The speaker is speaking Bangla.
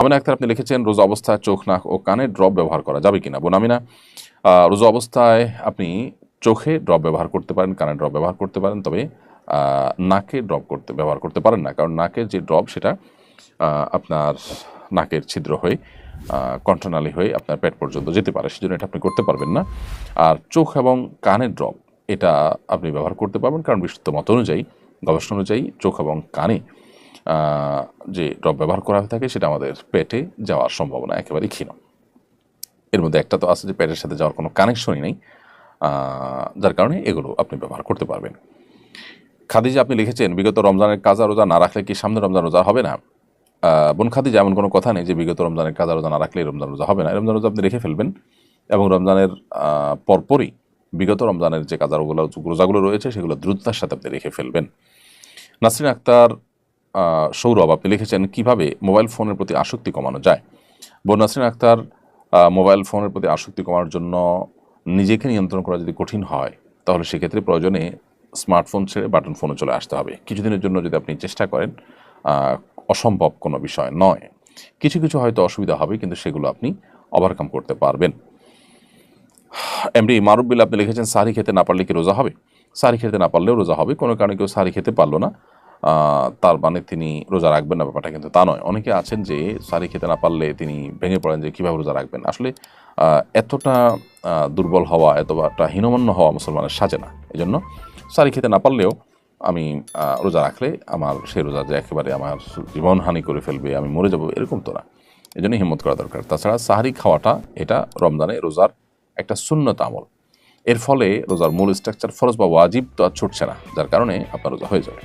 আমিনা আক্তার আপনি লিখেছেন, রোজা অবস্থায় চোখ, নাক ও কানে ড্রপ ব্যবহার করা যাবে কিনা? বোন আমিনা রোজা অবস্থায় আপনি চোখে ড্রপ ব্যবহার করতে পারেন, কানে ড্রপ ব্যবহার করতে পারেন, তবে নাকে ড্রপ করতে, ব্যবহার করতে পারেন না। কারণ নাকের যে ড্রপ, সেটা আপনার নাকের ছিদ্র হয়ে কণ্ঠনালী হয়ে আপনার পেট পর্যন্ত যেতে পারে। সেজন্য এটা আপনি করতে পারবেন না। আর চোখ এবং কানের ড্রপ, এটা আপনি ব্যবহার করতে পারবেন। কারণ বিশুদ্ধ মত অনুযায়ী, গবেষণা অনুযায়ী চোখ এবং কানে যে ড্রপ ব্যবহার করা হয়ে থাকে সেটা আমাদের পেটে যাওয়ার সম্ভাবনা একেবারেই ক্ষীণ। এর মধ্যে একটা তো আছে যে পেটের সাথে যাওয়ার কোনো কানেকশনই নেই যার কারণে এগুলো আপনি ব্যবহার করতে পারবেন। খাদিজা, আপনি লিখেছেন, বিগত রমজানের কাজা রোজা না রাখলে কি সামনে রমজান রোজা হবে না? বোন খাদিজা, এমন কোনো কথা নেই যে বিগত রমজানের কাজা রোজা না রাখলে রমজান রোজা হবে না। রমজান রোজা আপনি রেখে ফেলবেন এবং রমজানের পরপরই বিগত রমজানের যে কাজারগুলো রোজাগুলো রয়েছে সেগুলো দ্রুততার সাথে আপনি রেখে ফেলবেন। নাসরিন আক্তার সৌরভ, আপনি লিখেছেন কীভাবে মোবাইল ফোনের প্রতি আসক্তি কমানো যায়? বোন নাসরিন আক্তার মোবাইল ফোনের প্রতি আসক্তি কমানোর জন্য নিজেকে নিয়ন্ত্রণ করা যদি কঠিন হয়, তাহলে সেক্ষেত্রে প্রয়োজনে স্মার্টফোন ছেড়ে বাটন ফোনে চলে আসতে হবে। কিছুদিনের জন্য যদি আপনি চেষ্টা করেন অসম্ভব কোনো বিষয় নয়। কিছু কিছু হয়তো অসুবিধা হবে, কিন্তু সেগুলো আপনি ওভারকাম করতে পারবেন। এমডি মারুবিল আপনি লিখেছেন, সারি খেতে না পারলে কি রোজা হবে? সারি খেতে না পারলেও রোজা হবে। কোনো কারণে কেউ সারি খেতে পারল না। তার মানে তিনি রোজা রাখবেন না, ব্যাপারটা কিন্তু তা নয়। অনেকে আছেন যে সারি খেতে না পারলে তিনি ভেঙে পড়েন যে কীভাবে রোজা রাখবেন। আসলে এতটা দুর্বল হওয়া এতটা হীনমান্য হওয়া মুসলমানের সাজে না। এই জন্য সারি খেতে না পারলেও আমি রোজা রাখলে আমার সেই রোজা যে একেবারে আমার জীবনহানি করে ফেলবে, আমি মরে যাব, এরকম তো না। এই জন্য হিম্মত করা দরকার। তাছাড়া সাহারি খাওয়াটা, এটা রমজানে রোজার একটা শূন্যত আমল। এর ফলে রোজার মূল স্ট্রাকচার ফরজ বা ওয়াজিব তো আর ছুটছে না। যার কারণে আপনার রোজা হয়ে যাবে।